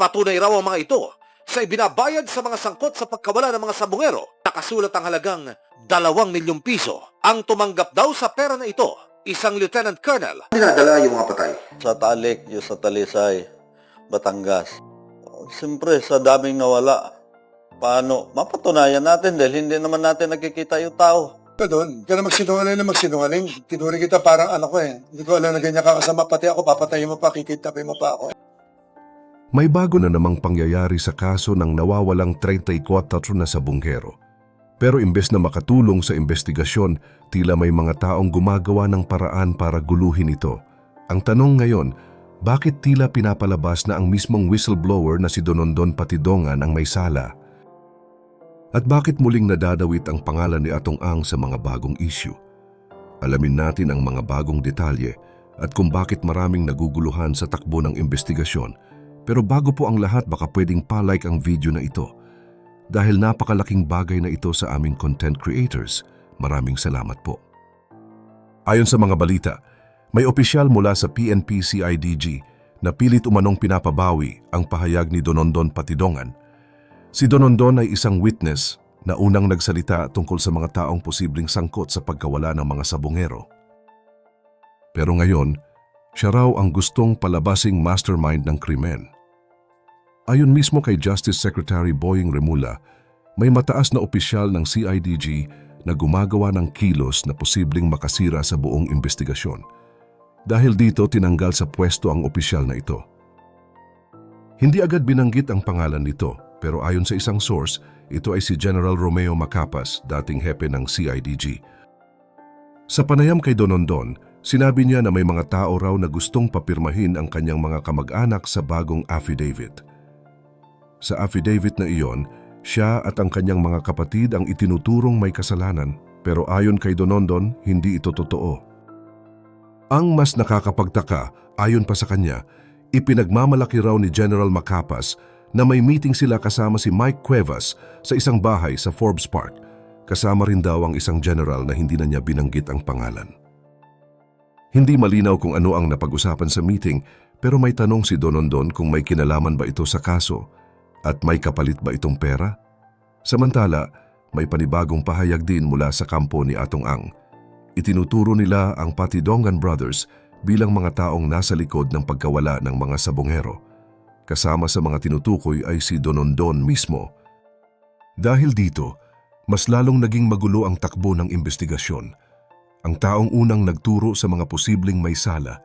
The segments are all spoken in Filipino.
Patunay raw ang mga ito sa ibinabayad sa mga sangkot sa pagkawala ng mga sabungero. Nakasulat ang halagang dalawang milyong piso. Ang tumanggap daw sa pera na ito, isang lieutenant colonel. Dinadala yung mga patay. sa Talik, yung sa Talisay, Batangas. Siyempre, sa daming nawala, paano? Mapatunayan natin dahil hindi naman natin nakikita yung tao. Doon, ka na magsinungaling na magsinungaling. Tinuring kita parang ano ko eh. Hindi ko alam na ganyan kakasama. Pati ako, papatayin mo pa, kikitapin mo pa ako. May bago na namang pangyayari sa kaso ng nawawalang 34 na sabunghero. Pero imbes na makatulong sa investigasyon, tila may mga taong gumagawa ng paraan para guluhin ito. Ang tanong ngayon, bakit tila pinapalabas na ang mismong whistleblower na si Donondon Patidongan ang may sala? At bakit muling nadadawit ang pangalan ni Atong Ang sa mga bagong issue? Alamin natin ang mga bagong detalye at kung bakit maraming naguguluhan sa takbo ng investigasyon pero bago po ang lahat baka pwedeng pa-like ang video na ito. Dahil napakalaking bagay na ito sa aming content creators. Maraming salamat po. Ayon sa mga balita, may opisyal mula sa PNP CIDG na pilit umanong pinapabawi ang pahayag ni Donondon Patidongan. Si Donondon ay isang witness na unang nagsalita tungkol sa mga taong posibleng sangkot sa pagkawala ng mga sabongero. Pero ngayon, siya raw ang gustong palabasing mastermind ng krimen. Ayon mismo kay Justice Secretary Boying Remula, may mataas na opisyal ng CIDG na gumagawa ng kilos na posibleng makasira sa buong investigasyon. Dahil dito tinanggal sa pwesto ang opisyal na ito. Hindi agad binanggit ang pangalan nito pero ayon sa isang source, ito ay si General Romeo Macapas, dating hepe ng CIDG. Sa panayam kay Donondon, Sinabi niya na may mga tao raw na gustong papirmahin ang kanyang mga kamag-anak sa bagong affidavit. Sa affidavit na iyon, siya at ang kanyang mga kapatid ang itinuturong may kasalanan pero ayon kay Donondon, hindi ito totoo. Ang mas nakakapagtaka, ayon pa sa kanya, ipinagmamalaki raw ni General Macapas na may meeting sila kasama si Mike Cuevas sa isang bahay sa Forbes Park. Kasama rin daw ang isang general na hindi na niya binanggit ang pangalan. Hindi malinaw kung ano ang napag-usapan sa meeting pero may tanong si Donondon kung may kinalaman ba ito sa kaso at may kapalit ba itong pera? Samantala, may panibagong pahayag din mula sa kampo ni Atong Ang. Itinuturo nila ang Patidongan Brothers bilang mga taong nasa likod ng pagkawala ng mga sabongero. Kasama sa mga tinutukoy ay si Donondon mismo. Dahil dito, mas lalong naging magulo ang takbo ng investigasyon. Ang taong unang nagturo sa mga posibleng may sala,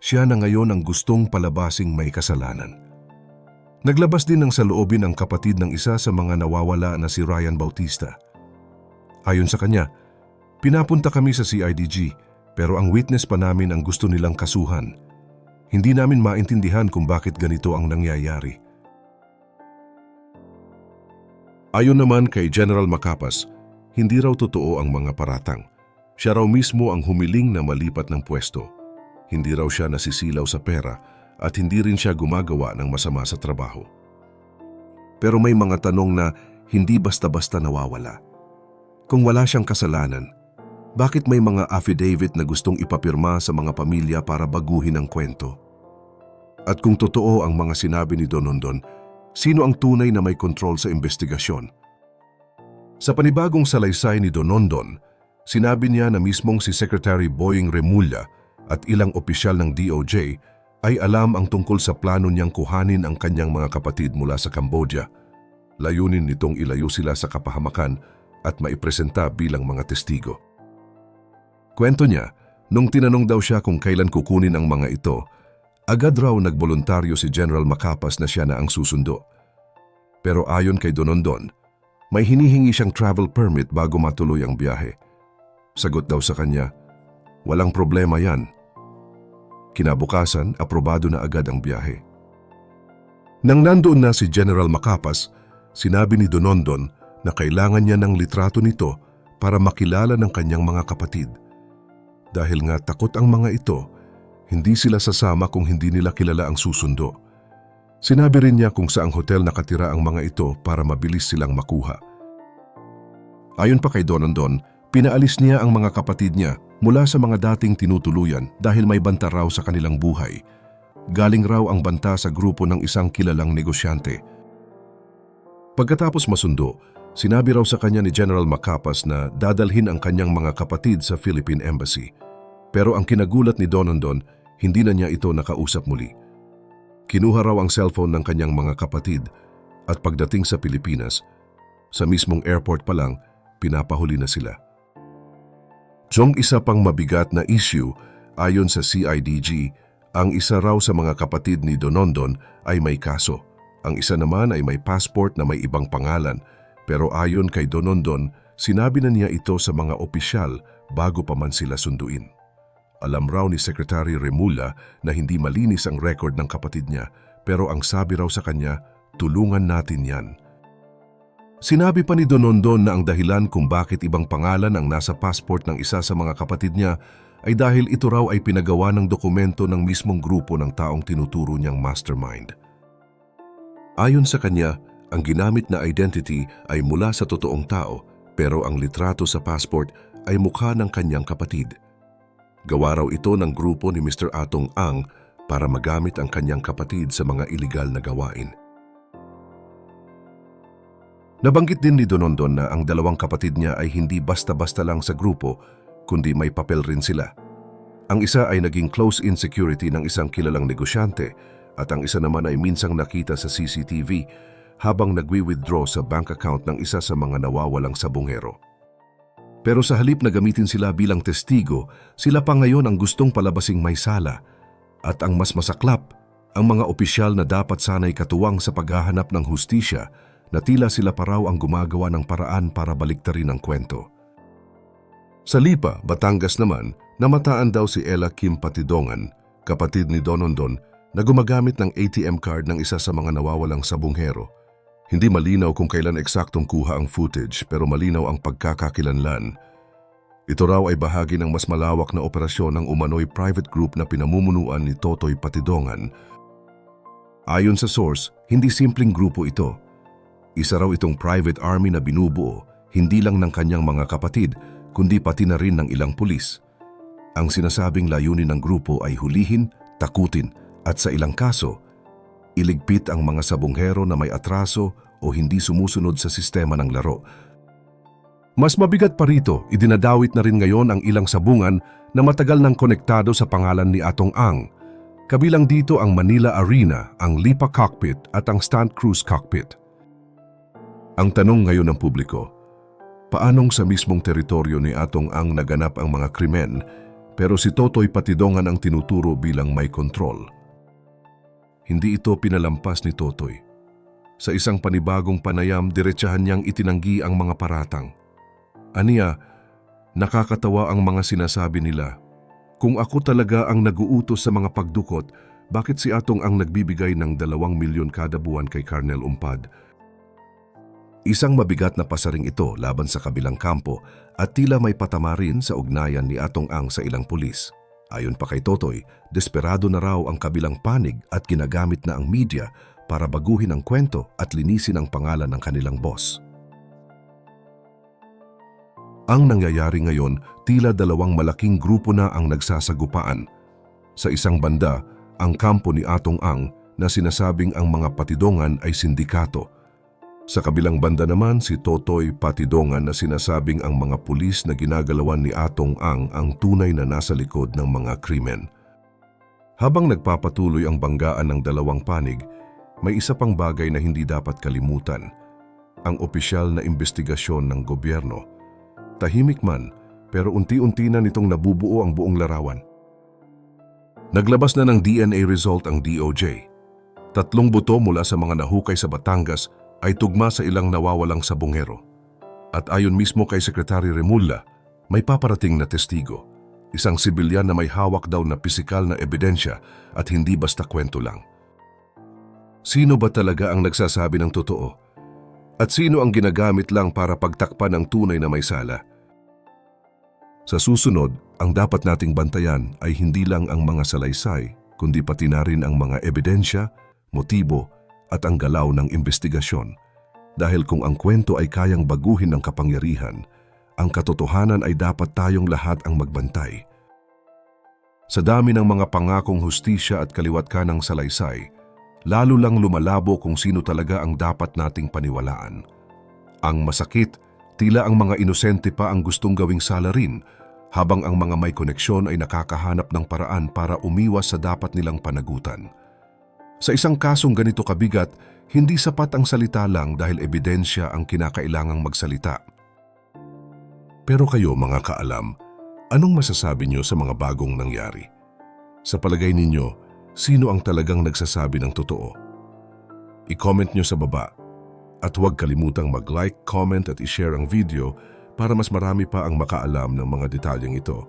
siya na ngayon ang gustong palabasing may kasalanan. Naglabas din ng saloobin ang kapatid ng isa sa mga nawawala na si Ryan Bautista. Ayon sa kanya, pinapunta kami sa CIDG pero ang witness pa namin ang gusto nilang kasuhan. Hindi namin maintindihan kung bakit ganito ang nangyayari. Ayon naman kay General Macapas, hindi raw totoo ang mga paratang. Siya raw mismo ang humiling na malipat ng pwesto. Hindi raw siya nasisilaw sa pera at hindi rin siya gumagawa ng masama sa trabaho. Pero may mga tanong na hindi basta-basta nawawala. Kung wala siyang kasalanan, bakit may mga affidavit na gustong ipapirma sa mga pamilya para baguhin ang kwento? At kung totoo ang mga sinabi ni Donondon, sino ang tunay na may kontrol sa investigasyon? Sa panibagong salaysay ni Donondon, Sinabi niya na mismong si Secretary Boying Remulla at ilang opisyal ng DOJ ay alam ang tungkol sa plano niyang kuhanin ang kanyang mga kapatid mula sa Cambodia. Layunin nitong ilayo sila sa kapahamakan at maipresenta bilang mga testigo. Kwento niya, nung tinanong daw siya kung kailan kukunin ang mga ito, agad raw nagboluntaryo si General Macapas na siya na ang susundo. Pero ayon kay Donondon, may hinihingi siyang travel permit bago matuloy ang biyahe. Sagot daw sa kanya, walang problema yan. Kinabukasan, aprobado na agad ang biyahe. Nang nandoon na si General Macapas, sinabi ni Donondon na kailangan niya ng litrato nito para makilala ng kanyang mga kapatid. Dahil nga takot ang mga ito, hindi sila sasama kung hindi nila kilala ang susundo. Sinabi rin niya kung saang hotel nakatira ang mga ito para mabilis silang makuha. Ayon pa kay Donondon, Pinaalis niya ang mga kapatid niya mula sa mga dating tinutuluyan dahil may banta raw sa kanilang buhay. galing raw ang banta sa grupo ng isang kilalang negosyante. Pagkatapos masundo, sinabi raw sa kanya ni General Macapas na dadalhin ang kanyang mga kapatid sa Philippine Embassy. Pero ang kinagulat ni Donondon, hindi na niya ito nakausap muli. Kinuha raw ang cellphone ng kanyang mga kapatid at pagdating sa Pilipinas, sa mismong airport pa lang, pinapahuli na sila. Chong isa pang mabigat na issue, ayon sa CIDG, ang isa raw sa mga kapatid ni Donondon ay may kaso. Ang isa naman ay may passport na may ibang pangalan, pero ayon kay Donondon, sinabi na niya ito sa mga opisyal bago pa man sila sunduin. Alam raw ni Secretary Remula na hindi malinis ang record ng kapatid niya, pero ang sabi raw sa kanya, tulungan natin yan. Sinabi pa ni Donondon na ang dahilan kung bakit ibang pangalan ang nasa passport ng isa sa mga kapatid niya ay dahil ito raw ay pinagawa ng dokumento ng mismong grupo ng taong tinuturo niyang mastermind. Ayon sa kanya, ang ginamit na identity ay mula sa totoong tao pero ang litrato sa passport ay mukha ng kanyang kapatid. Gawa raw ito ng grupo ni Mr. Atong Ang para magamit ang kanyang kapatid sa mga iligal na gawain. Nabanggit din ni Donondon na ang dalawang kapatid niya ay hindi basta-basta lang sa grupo, kundi may papel rin sila. Ang isa ay naging close-in security ng isang kilalang negosyante at ang isa naman ay minsang nakita sa CCTV habang nagwi-withdraw sa bank account ng isa sa mga nawawalang sabongero. Pero sa halip na gamitin sila bilang testigo, sila pa ngayon ang gustong palabasing may sala. At ang mas masaklap, ang mga opisyal na dapat sanay katuwang sa paghahanap ng hustisya na tila sila pa raw ang gumagawa ng paraan para baliktarin ang kwento. Sa Lipa, Batangas naman, namataan daw si Ella Kim Patidongan, kapatid ni Donondon, na gumagamit ng ATM card ng isa sa mga nawawalang sabonghero. Hindi malinaw kung kailan eksaktong kuha ang footage pero malinaw ang pagkakakilanlan. Ito raw ay bahagi ng mas malawak na operasyon ng umano'y private group na pinamumunuan ni Totoy Patidongan. Ayon sa source, hindi simpleng grupo ito. Isa raw itong private army na binubuo hindi lang ng kanyang mga kapatid kundi pati na rin ng ilang pulis. Ang sinasabing layunin ng grupo ay hulihin, takutin at sa ilang kaso, iligpit ang mga sabonghero na may atraso o hindi sumusunod sa sistema ng laro. Mas mabigat pa rito, idinadawit na rin ngayon ang ilang sabungan na matagal nang konektado sa pangalan ni Atong Ang. Kabilang dito ang Manila Arena, ang Lipa Cockpit at ang Stunt Cruise Cockpit. Ang tanong ngayon ng publiko, paanong sa mismong teritoryo ni Atong Ang naganap ang mga krimen pero si Totoy Patidongan ang tinuturo bilang may kontrol? Hindi ito pinalampas ni Totoy. Sa isang panibagong panayam, diretsahan niyang itinanggi ang mga paratang. Aniya, nakakatawa ang mga sinasabi nila. Kung ako talaga ang naguutos sa mga pagdukot, bakit si Atong ang nagbibigay ng dalawang milyon kada buwan kay Colonel Umpad? Isang mabigat na pasaring ito laban sa kabilang kampo at tila may patama rin sa ugnayan ni Atong Ang sa ilang pulis. Ayon pa kay Totoy, desperado na raw ang kabilang panig at ginagamit na ang media para baguhin ang kwento at linisin ang pangalan ng kanilang boss. Ang nangyayari ngayon, tila dalawang malaking grupo na ang nagsasagupaan. Sa isang banda, ang kampo ni Atong Ang na sinasabing ang mga patidongan ay sindikato. Sa kabilang banda naman si Totoy Patidongan na sinasabing ang mga pulis na ginagalawan ni Atong Ang ang tunay na nasa likod ng mga krimen. Habang nagpapatuloy ang banggaan ng dalawang panig, may isa pang bagay na hindi dapat kalimutan. Ang opisyal na investigasyon ng gobyerno. Tahimik man, pero unti-unti na nitong nabubuo ang buong larawan. Naglabas na ng DNA result ang DOJ. Tatlong buto mula sa mga nahukay sa Batangas ay tugma sa ilang nawawalang sabongero. At ayon mismo kay Secretary Remulla, may paparating na testigo. Isang sibilyan na may hawak daw na pisikal na ebidensya at hindi basta kwento lang. Sino ba talaga ang nagsasabi ng totoo? At sino ang ginagamit lang para pagtakpan ng tunay na may sala? Sa susunod, ang dapat nating bantayan ay hindi lang ang mga salaysay, kundi pati na rin ang mga ebidensya, motibo at ang galaw ng investigasyon. Dahil kung ang kwento ay kayang baguhin ng kapangyarihan, ang katotohanan ay dapat tayong lahat ang magbantay. Sa dami ng mga pangakong hustisya at kaliwat ka ng salaysay, lalo lang lumalabo kung sino talaga ang dapat nating paniwalaan. Ang masakit, tila ang mga inosente pa ang gustong gawing salarin, habang ang mga may koneksyon ay nakakahanap ng paraan para umiwas sa dapat nilang panagutan. Sa isang kasong ganito kabigat, hindi sapat ang salita lang dahil ebidensya ang kinakailangang magsalita. Pero kayo mga kaalam, anong masasabi niyo sa mga bagong nangyari? Sa palagay ninyo, sino ang talagang nagsasabi ng totoo? I-comment niyo sa baba at huwag kalimutang mag-like, comment at i-share ang video para mas marami pa ang makaalam ng mga detalyeng ito.